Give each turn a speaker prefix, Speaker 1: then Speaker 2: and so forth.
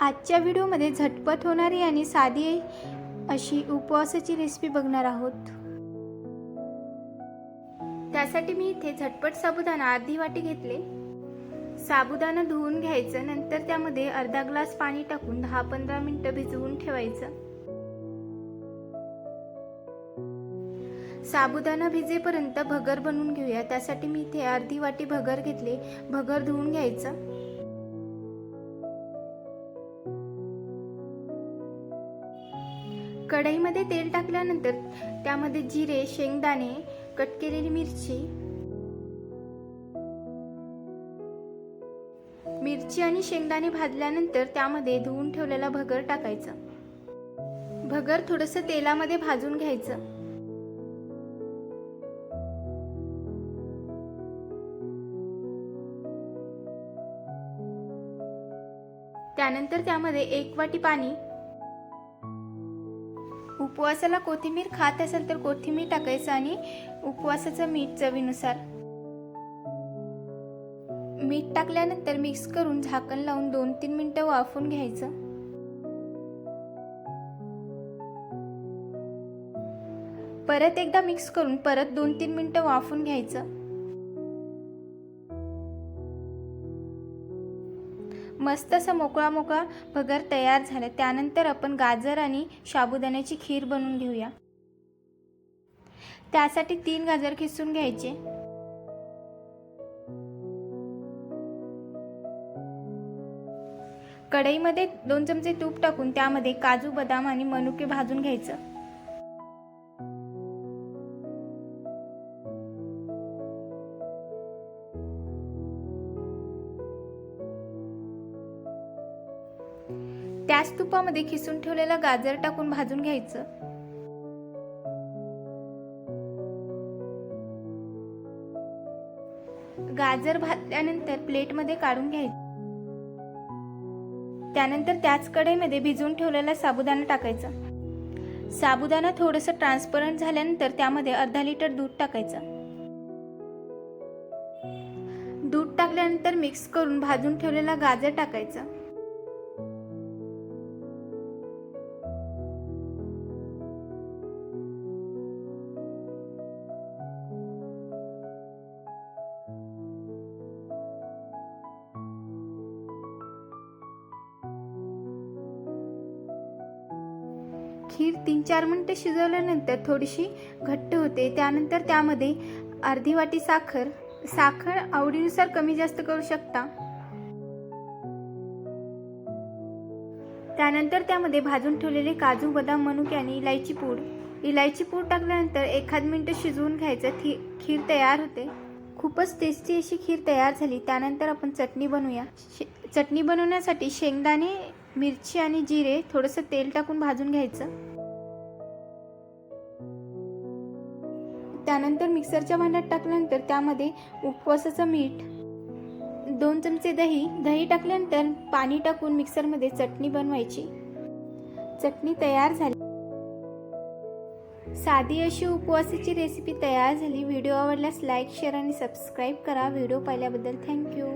Speaker 1: आजच्या व्हिडिओमध्ये झटपट होणारी आणि साधी अशी उपवासाची रेसिपी बघणार आहोत. त्यासाठी मी इथे झटपट साबुदाणा अर्धी वाटी घेतले. साबुदाणा धुवून घ्यायचं नंतर त्यामध्ये अर्धा ग्लास पाणी टाकून दहा पंधरा मिनिटं भिजवून ठेवायचं. साबुदाणा भिजेपर्यंत भगर बनवून घेऊया. त्यासाठी मी इथे अर्धी वाटी भगर घेतले. भगर धुवून घ्यायचं. कढईमध्ये तेल टाकल्यानंतर त्यामध्ये जिरे शेंगदाणे कट केलेली मिरची मिरची आणि शेंगदाणे भाजल्यानंतर त्यामध्ये धुवून ठेवलेला भगर टाकायचं. भगर थोडंसं तेलामध्ये भाजून घ्यायचं. त्यानंतर त्यामध्ये एक वाटी पाणी उपवासाला कोथिंबीर खात असेल तर कोथिंबीर टाकायचं आणि उपवासाचं मीठ चवीनुसार. मीठ टाकल्यानंतर मिक्स करून झाकण लावून दोन तीन मिनिटं वाफून घ्यायचं. परत एकदा मिक्स करून परत दोन तीन मिनिटं वाफून घ्यायचं. मस्त असा मोकळा मोकळा भगर तयार झाला. त्यानंतर आपण गाजर आणि साबुदाण्याची खीर बनवून घेऊया. त्यासाठी तीन गाजर खिसून घ्यायचे. कढईमध्ये दोन चमचे तूप टाकून त्यामध्ये काजू बदाम आणि मनुके भाजून घ्यायचं. त्याच तुपामध्ये खिसून ठेवलेला गाजर टाकून भाजून घ्यायचं. गाजर भाजल्यानंतर प्लेटमध्ये काढून घ्यायचं. त्यानंतर त्याच कढईमध्ये भिजवून ठेवलेला साबुदाणा टाकायचा. साबुदाणा थोडंसं ट्रान्सपरंट झाल्यानंतर त्यामध्ये अर्धा लिटर दूध टाकायचं. दूध टाकल्यानंतर मिक्स करून भाजून ठेवलेला गाजर टाकायचा. खीर तीन चार मिनटं शिजवल्यानंतर थोडीशी घट्ट होते. त्यानंतर त्यामध्ये अर्धी वाटी साखर साखर आवडीनुसार कमी जास्त करू शकता. त्यानंतर त्यामध्ये भाजून ठेवलेले काजू बदाम मनुके आणि इलायची पूड. इलायची पूड टाकल्यानंतर एखाद मिनटं शिजवून घ्यायचं. थी खीर तयार होते. खूपच टेस्टी अशी खीर तयार झाली. त्यानंतर आपण चटणी बनवूया. शे चटणी बनवण्यासाठी शेंगदाणे मिरची आणि जिरे थोडंसं तेल टाकून भाजून घ्यायचं. त्यानंतर मिक्सरच्या भांड्यात टाकल्यानंतर त्यामध्ये उपवासाचं मीठ दोन चमचे दही दही टाकल्यानंतर पाणी टाकून मिक्सरमध्ये चटणी बनवायची. चटणी तयार झाली. साधी अशी उपवासाची रेसिपी तयार झाली. व्हिडिओ आवडल्यास लाईक शेअर आणि सबस्क्राईब करा. व्हिडिओ पाहिल्याबद्दल थँक्यू